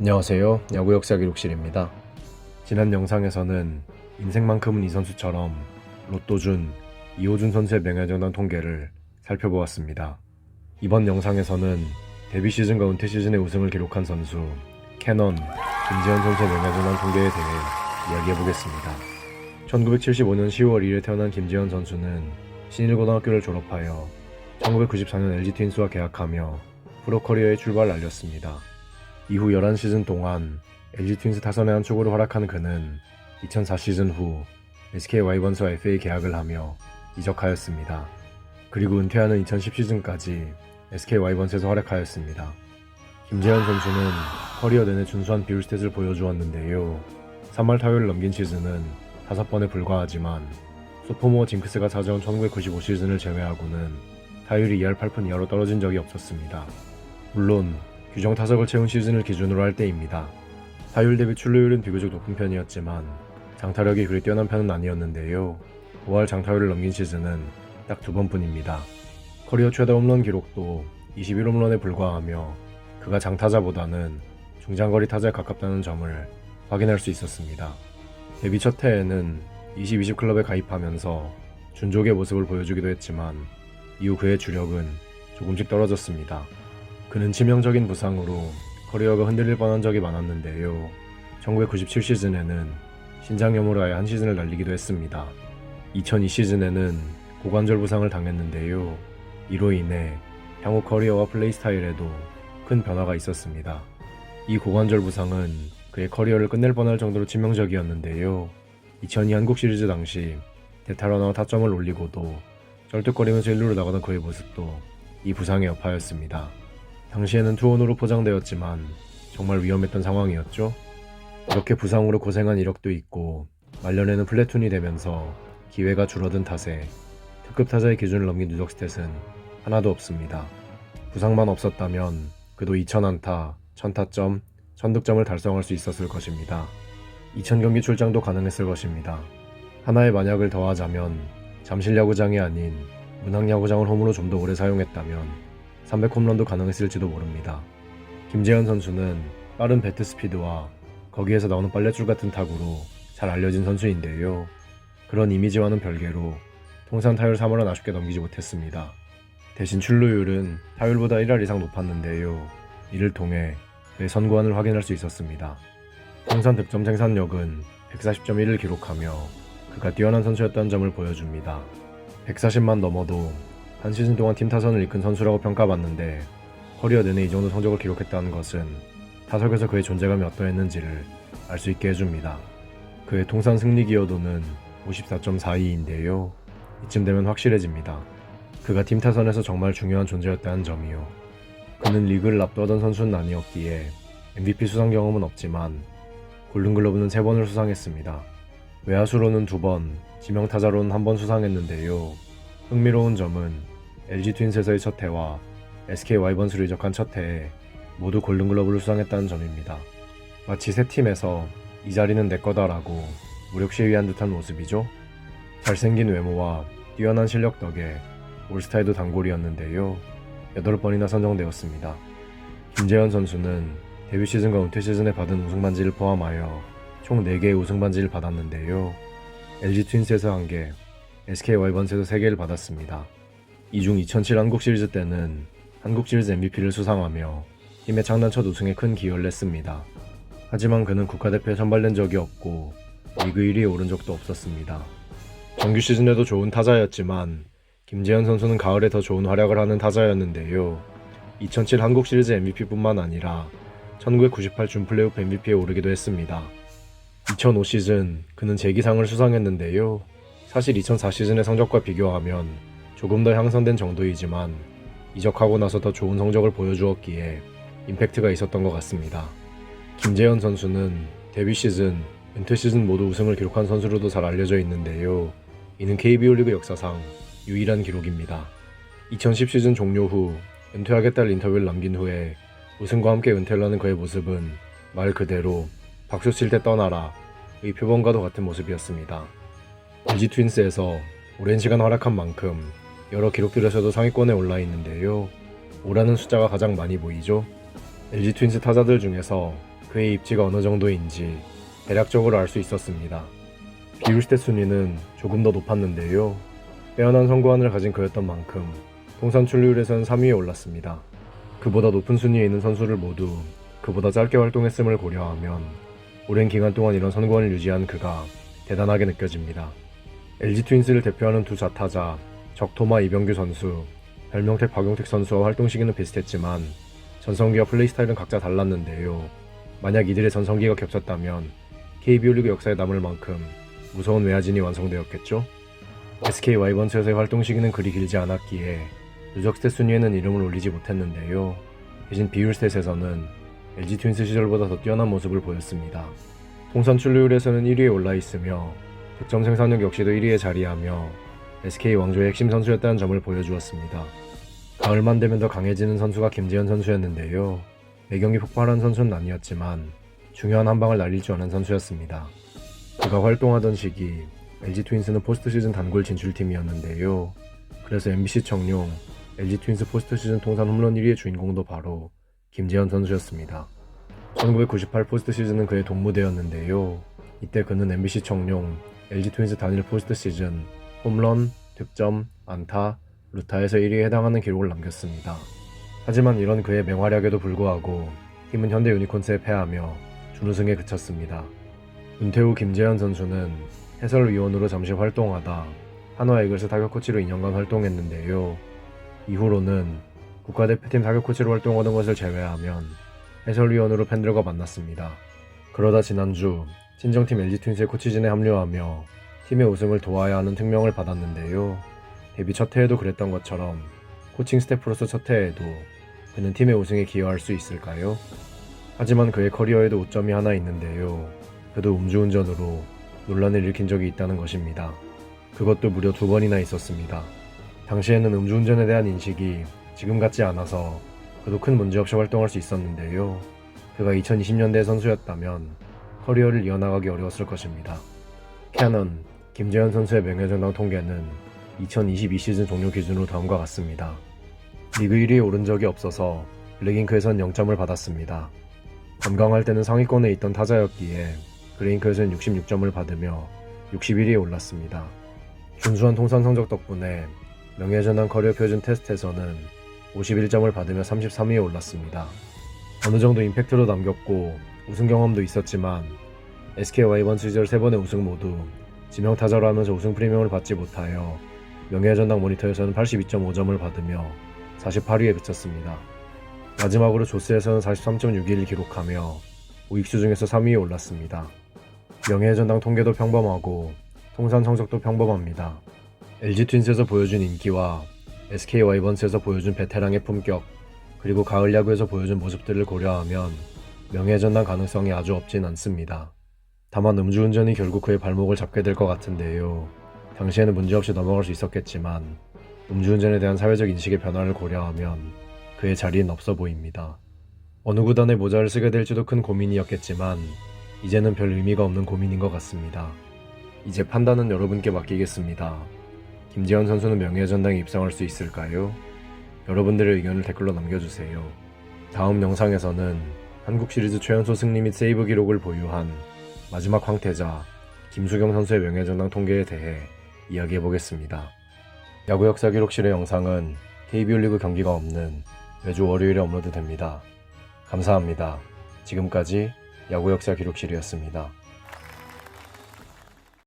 안녕하세요. 야구 역사 기록실입니다. 지난 영상에서는 인생만큼은 이 선수처럼 로또준 이호준 선수의 명예전환 통계를 살펴보았습니다. 이번 영상에서는 데뷔 시즌과 은퇴 시즌의 우승을 기록한 선수 캐넌 김재현 선수의 명예전환 통계에 대해 이야기해보겠습니다. 1975년 10월 2일 태어난 김재현 선수는 신일고등학교를 졸업하여 1994년 LG 트윈스와 계약하며 프로 커리어의 출발을 알렸습니다. 이후 11시즌 동안 LG 트윈스 타선의 한 축으로 활약한 그는 2004 시즌 후 SK 와이번스와 FA 계약을 하며 이적하였습니다. 그리고 은퇴하는 2010 시즌까지 SK 와이번스에서 활약하였습니다. 김재현 선수는 커리어 내내 준수한 비율 스탯을 보여주었는데요. 3월 타율을 넘긴 시즌은 5번에 불과하지만 소포모어 징크스가 찾아온 1995 시즌을 제외하고는 타율이 2할 8푼 이하로 떨어진 적이 없었습니다. 물론 규정 타석을 채운 시즌을 기준으로 할 때입니다. 타율 대비 출루율은 비교적 높은 편이었지만 장타력이 그리 뛰어난 편은 아니었는데요. 5할 장타율을 넘긴 시즌은 딱 두 번뿐입니다. 커리어 최다 홈런 기록도 21홈런에 불과하며 그가 장타자보다는 중장거리 타자에 가깝다는 점을 확인할 수 있었습니다. 데뷔 첫 해에는 20-20 클럽에 가입하면서 준족의 모습을 보여주기도 했지만 이후 그의 주력은 조금씩 떨어졌습니다. 그는 치명적인 부상으로 커리어가 흔들릴 뻔한 적이 많았는데요. 1997 시즌에는 신장염으로 아예 한 시즌을 날리기도 했습니다. 2002 시즌에는 고관절 부상을 당했는데요. 이로 인해 향후 커리어와 플레이 스타일에도 큰 변화가 있었습니다. 이 고관절 부상은 그의 커리어를 끝낼 뻔할 정도로 치명적이었는데요. 2002 한국 시리즈 당시 대타러나와 타점을 올리고도 쩔뚝거리면서 1루로 나가던 그의 모습도 이 부상의 여파였습니다. 당시에는 투혼으로 포장되었지만 정말 위험했던 상황이었죠. 이렇게 부상으로 고생한 이력도 있고 말년에는 플래툰이 되면서 기회가 줄어든 탓에 특급 타자의 기준을 넘긴 누적 스탯은 하나도 없습니다. 부상만 없었다면 그도 2000안타, 1000타점, 1000득점을 달성할 수 있었을 것입니다. 2000경기 출장도 가능했을 것입니다. 하나의 만약을 더하자면 잠실 야구장이 아닌 문학 야구장을 홈으로 좀 더 오래 사용했다면 300홈런도 가능했을지도 모릅니다. 김재현 선수는 빠른 배트 스피드와 거기에서 나오는 빨래줄 같은 타구로 잘 알려진 선수인데요. 그런 이미지와는 별개로 통산 타율 3할은 아쉽게 넘기지 못했습니다. 대신 출루율은 타율보다 1할 이상 높았는데요. 이를 통해 그의 선구안을 확인할 수 있었습니다. 통산 득점 생산력은 140.1을 기록하며 그가 뛰어난 선수였다는 점을 보여줍니다. 140만 넘어도 한 시즌 동안 팀 타선을 이끈 선수라고 평가받는데 커리어 내내 이 정도 성적을 기록했다는 것은 타석에서 그의 존재감이 어떠했는지를 알 수 있게 해줍니다. 그의 통산 승리 기여도는 54.42인데요. 이쯤 되면 확실해집니다. 그가 팀 타선에서 정말 중요한 존재였다는 점이요. 그는 리그를 압도하던 선수는 아니었기에 MVP 수상 경험은 없지만 골든글러브는 3번을 수상했습니다. 외야수로는 2번, 지명타자로는 1번 수상했는데요. 흥미로운 점은 LG 트윈스에서의 첫 해와 SK 와이번스로 이적한 첫 해에 모두 골든글러브를 수상했다는 점입니다. 마치 세 팀에서 이 자리는 내 거다라고 무력 시위한 듯한 모습이죠. 잘생긴 외모와 뛰어난 실력 덕에 올스타에도 단골이었는데요. 8번이나 선정되었습니다. 김재현 선수는 데뷔 시즌과 은퇴 시즌에 받은 우승 반지를 포함하여 총 4개의 우승 반지를 받았는데요. LG 트윈스에서 1개, SK 와이번스에서 3개를 받았습니다. 이 중 2007 한국 시리즈 때는 한국 시리즈 MVP를 수상하며 팀의 창단 첫 우승에 큰 기여를 했습니다. 하지만 그는 국가대표에 선발된 적이 없고 리그 1위에 오른 적도 없었습니다. 정규 시즌에도 좋은 타자였지만 김재현 선수는 가을에 더 좋은 활약을 하는 타자였는데요. 2007 한국 시리즈 MVP뿐만 아니라 1998 준 플레이오프 MVP에 오르기도 했습니다. 2005 시즌 그는 재기상을 수상했는데요. 사실 2004 시즌의 성적과 비교하면 조금 더 향상된 정도이지만 이적하고 나서 더 좋은 성적을 보여주었기에 임팩트가 있었던 것 같습니다. 김재현 선수는 데뷔 시즌, 은퇴 시즌 모두 우승을 기록한 선수로도 잘 알려져 있는데요. 이는 KBO 리그 역사상 유일한 기록입니다. 2010 시즌 종료 후 은퇴하겠다는 인터뷰를 남긴 후에 우승과 함께 은퇴를 하는 그의 모습은 말 그대로 박수 칠 때 떠나라 의 표본과도 같은 모습이었습니다. LG 트윈스에서 오랜 시간 활약한 만큼 여러 기록들에서도 상위권에 올라 있는데요. 오라는 숫자가 가장 많이 보이죠. LG 트윈스 타자들 중에서 그의 입지가 어느 정도인지 대략적으로 알 수 있었습니다. 비율 스탯 순위는 조금 더 높았는데요. 빼어난 선구안을 가진 그였던 만큼 통산 출루율에서는 3위에 올랐습니다. 그보다 높은 순위에 있는 선수를 모두 그보다 짧게 활동했음을 고려하면 오랜 기간 동안 이런 선구안을 유지한 그가 대단하게 느껴집니다. LG 트윈스를 대표하는 두 좌타자 적토마 이병규 선수, 별명택 박용택 선수와 활동 시기는 비슷했지만 전성기와 플레이 스타일은 각자 달랐는데요. 만약 이들의 전성기가 겹쳤다면 KBO 리그 역사에 남을 만큼 무서운 외야진이 완성되었겠죠? SK 와이번스에서의 활동 시기는 그리 길지 않았기에 누적 스탯 순위에는 이름을 올리지 못했는데요. 대신 비율 스탯에서는 LG 트윈스 시절보다 더 뛰어난 모습을 보였습니다. 통산 출루율에서는 1위에 올라 있으며 득점 생산력 역시도 1위에 자리하며 SK 왕조의 핵심 선수였다는 점을 보여주었습니다. 가을만 되면 더 강해지는 선수가 김재현 선수였는데요. 매경기 폭발한 선수는 아니었지만 중요한 한 방을 날릴 줄 아는 선수였습니다. 그가 활동하던 시기 LG 트윈스는 포스트 시즌 단골 진출팀이었는데요. 그래서 MBC 청룡 LG 트윈스 포스트 시즌 통산 홈런 1위의 주인공도 바로 김재현 선수였습니다. 1998 포스트 시즌은 그의 동무대였는데요. 이때 그는 MBC 청룡 LG 트윈스 단일 포스트 시즌 홈런, 득점, 안타, 루타에서 1위에 해당하는 기록을 남겼습니다. 하지만 이런 그의 맹활약에도 불구하고 팀은 현대 유니콘스에 패하며 준우승에 그쳤습니다. 은퇴 후 김재현 선수는 해설위원으로 잠시 활동하다 한화 이글스 타격 코치로 2년간 활동했는데요. 이후로는 국가대표팀 타격 코치로 활동하던 것을 제외하면 해설위원으로 팬들과 만났습니다. 그러다 지난주 친정팀 LG 트윈스의 코치진에 합류하며 팀의 우승을 도와야 하는 특명을 받았는데요. 데뷔 첫 해에도 그랬던 것처럼 코칭 스태프로서 첫 해에도 그는 팀의 우승에 기여할 수 있을까요? 하지만 그의 커리어에도 오점이 하나 있는데요. 그도 음주운전으로 논란을 일으킨 적이 있다는 것입니다. 그것도 무려 두 번이나 있었습니다. 당시에는 음주운전에 대한 인식이 지금 같지 않아서 그도 큰 문제 없이 활동할 수 있었는데요. 그가 2020년대 선수였다면 커리어를 이어나가기 어려웠을 것입니다. 캐논, 김재현 선수의 명예전당 통계는 2022 시즌 종료 기준으로 다음과 같습니다. 리그 1위에 오른 적이 없어서 블랙잉크에선 0점을 받았습니다. 건강할 때는 상위권에 있던 타자였기에 그레잉크에서는 66점을 받으며 61위에 올랐습니다. 준수한 통산 성적 덕분에 명예전당 커리어 표준 테스트에서는 51점을 받으며 33위에 올랐습니다. 어느 정도 임팩트도 남겼고 우승 경험도 있었지만 SK 와이번스 시절 3번의 우승 모두 지명 타자로 하면서 우승 프리미엄을 받지 못하여 명예전당 모니터에서는 82.5점을 받으며 48위에 그쳤습니다. 마지막으로 조스에서는 43.61을 기록하며 우익수 중에서 3위에 올랐습니다. 명예전당 통계도 평범하고 통산 성적도 평범합니다. LG 트윈스에서 보여준 인기와 SK 와이번스에서 보여준 베테랑의 품격 그리고 가을 야구에서 보여준 모습들을 고려하면 명예전당 가능성이 아주 없진 않습니다. 다만 음주운전이 결국 그의 발목을 잡게 될 것 같은데요. 당시에는 문제없이 넘어갈 수 있었겠지만 음주운전에 대한 사회적 인식의 변화를 고려하면 그의 자리는 없어 보입니다. 어느 구단의 모자를 쓰게 될지도 큰 고민이었겠지만 이제는 별 의미가 없는 고민인 것 같습니다. 이제 판단은 여러분께 맡기겠습니다. 김재현 선수는 명예전당에 입성할 수 있을까요? 여러분들의 의견을 댓글로 남겨주세요. 다음 영상에서는 한국 시리즈 최연소 승리 및 세이브 기록을 보유한 마지막 황태자 김수경 선수의 명예전당 통계에 대해 이야기해 보겠습니다. 야구 역사 기록실의 영상은 KBO 리그 경기가 없는 매주 월요일에 업로드됩니다. 감사합니다. 지금까지 야구 역사 기록실이었습니다.